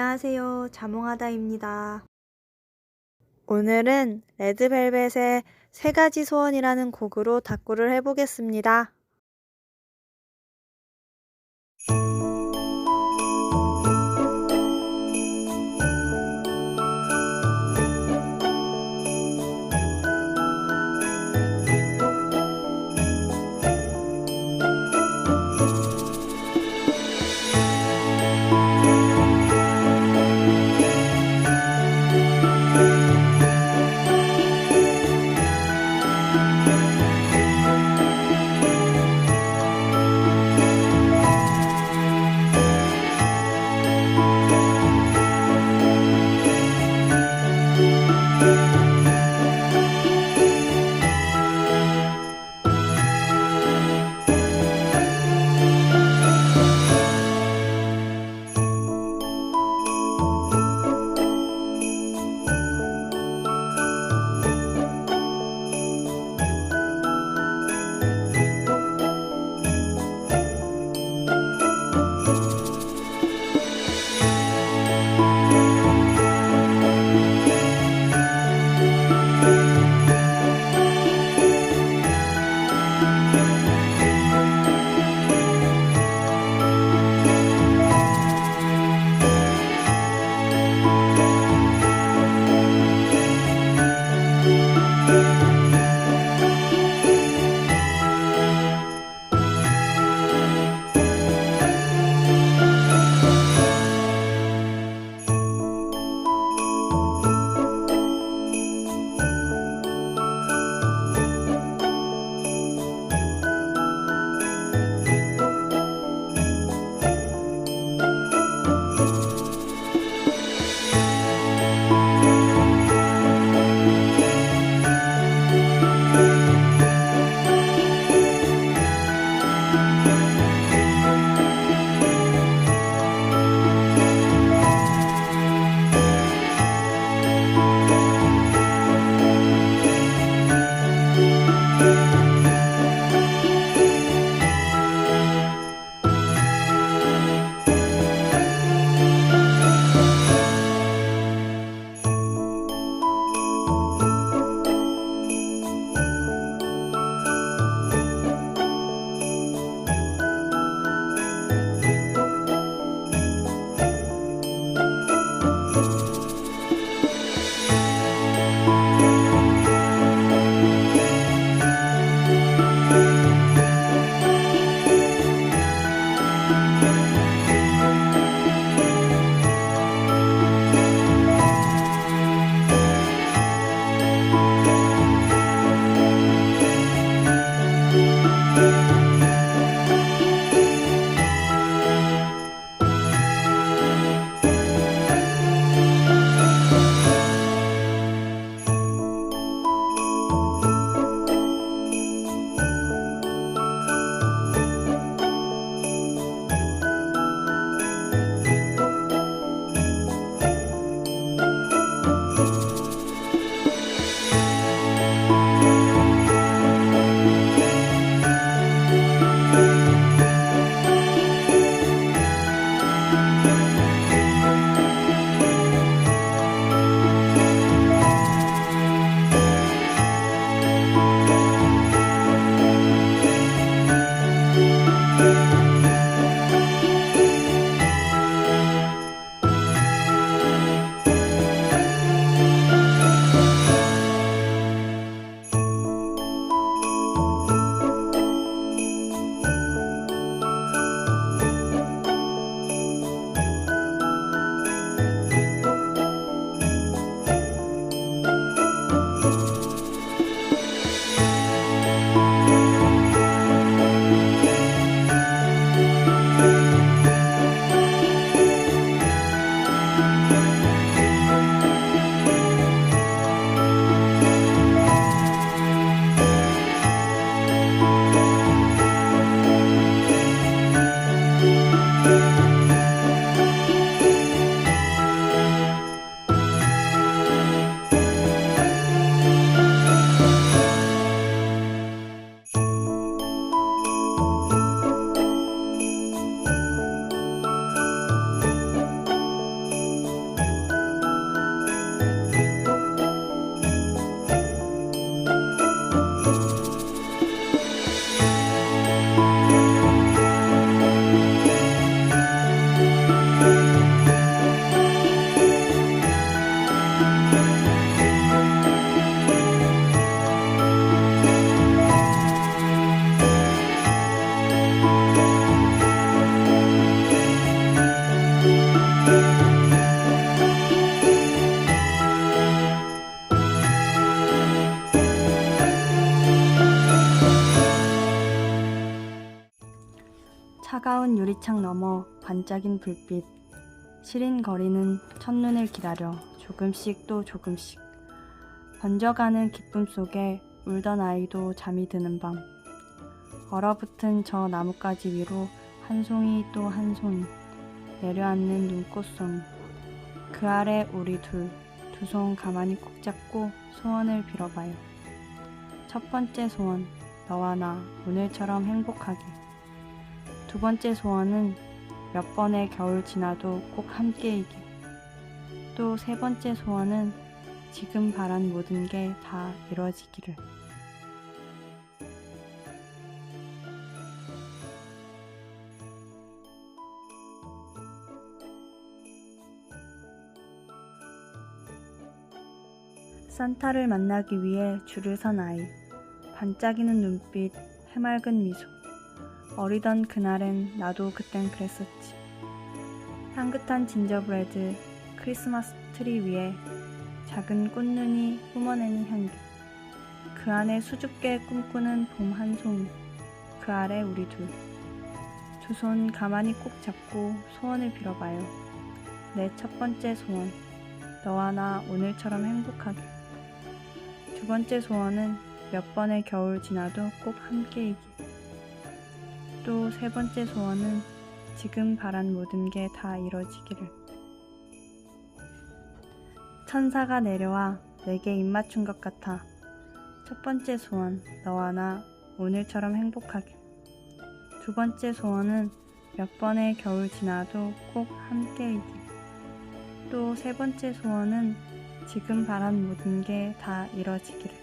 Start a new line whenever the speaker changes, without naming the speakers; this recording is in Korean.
안녕하세요. 자몽하다입니다. 오늘은 레드벨벳의 세 가지 소원이라는 곡으로 닭구를 해보겠습니다.
차가운 유리창 너머 반짝인 불빛. 시린거리는 첫눈을 기다려 조금씩 또 조금씩. 번져가는 기쁨 속에 울던 아이도 잠이 드는 밤. 얼어붙은 저 나뭇가지 위로 한 송이 또 한 송이 내려앉는 눈꽃송이 그 아래 우리 둘 두 손 가만히 꼭 잡고 소원을 빌어봐요. 첫 번째 소원 너와 나 오늘처럼 행복하게 두 번째 소원은 몇 번의 겨울 지나도 꼭 함께이길. 또 세 번째 소원은 지금 바란 모든 게 다 이루어지기를. 산타를 만나기 위해 줄을 선 아이. 반짝이는 눈빛, 해맑은 미소. 어리던 그날엔 나도 그땐 그랬었지. 향긋한 진저브레드, 크리스마스 트리 위에 작은 꽃눈이 뿜어내는 향기. 그 안에 수줍게 꿈꾸는 봄 한 송이. 그 아래 우리 둘. 두 손 가만히 꼭 잡고 소원을 빌어봐요. 내 첫 번째 소원. 너와 나 오늘처럼 행복하게. 두 번째 소원은 몇 번의 겨울 지나도 꼭 함께이길. 또 세 번째 소원은 지금 바란 모든 게 다 이뤄지기를. 천사가 내려와 내게 입맞춘 것 같아. 첫 번째 소원, 너와 나 오늘처럼 행복하게. 두 번째 소원은 몇 번의 겨울 지나도 꼭 함께이길. 또 세 번째 소원은 지금 바란 모든 게 다 이뤄지기를.